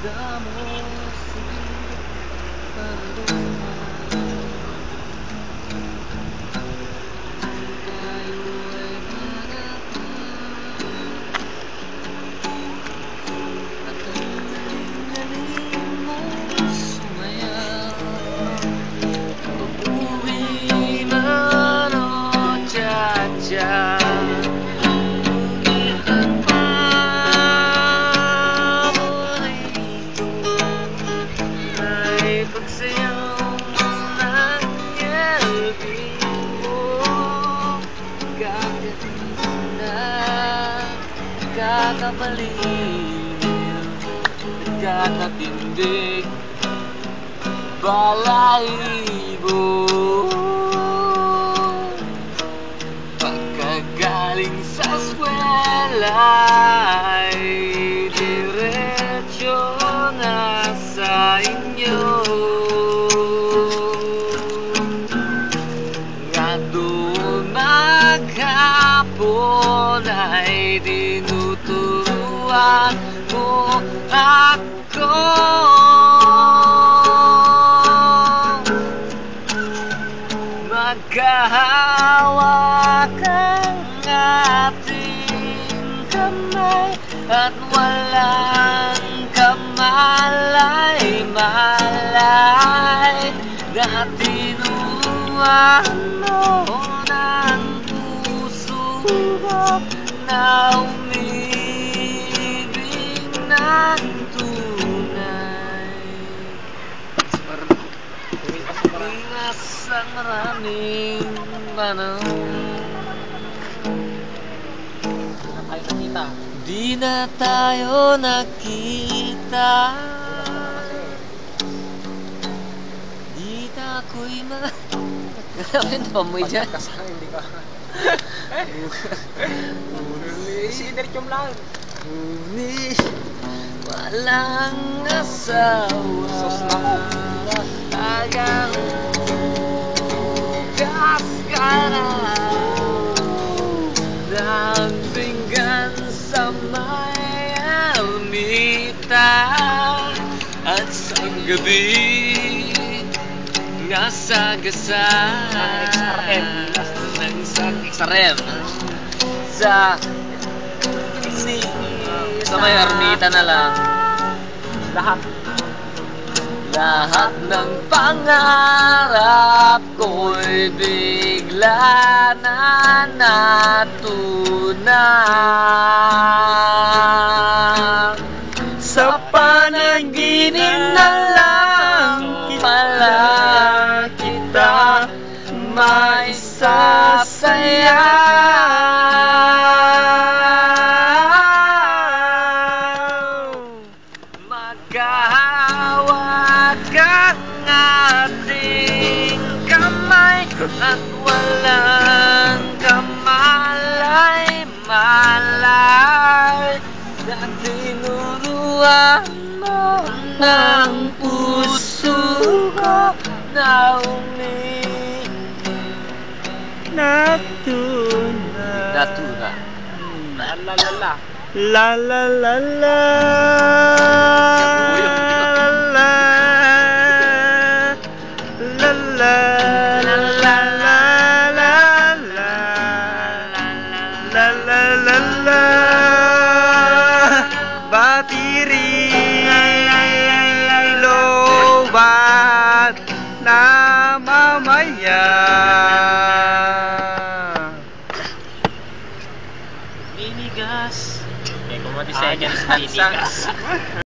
padamu sendiri kakabaliw Nagkakatindig balahibo Pagkagaling sa eskwela ay diretsyo na sa inyo maghapon ay tinuturuan mo ako. Magkahawak ang ating kamay At walang kamalay-malay Na tinuruan mo Na umibig ng tunay Ingas ang maraming panahon. Di na tayo nakita Di na ako'y ma... Grabe na pamoy dyan Pagkakasama, hindi ka. Sige, diretsyo lang. Uni, walang asawa. Sos na ko. Agang gas ka na. Lambingan sa may almita at sa gabi nasa gasa. Extra sa Sa si sa may armita na lang. Lahat. lahat ng pangarap ko'y bigla na natunan Sa panaginip na lang pala kita may sasayaw Magkahawak ang ating walang kamalay-malay Na tinuruan mo ng puso ko Na umi La la la la. La la. Minigas Okay, kung 20 seconds, ah, sa,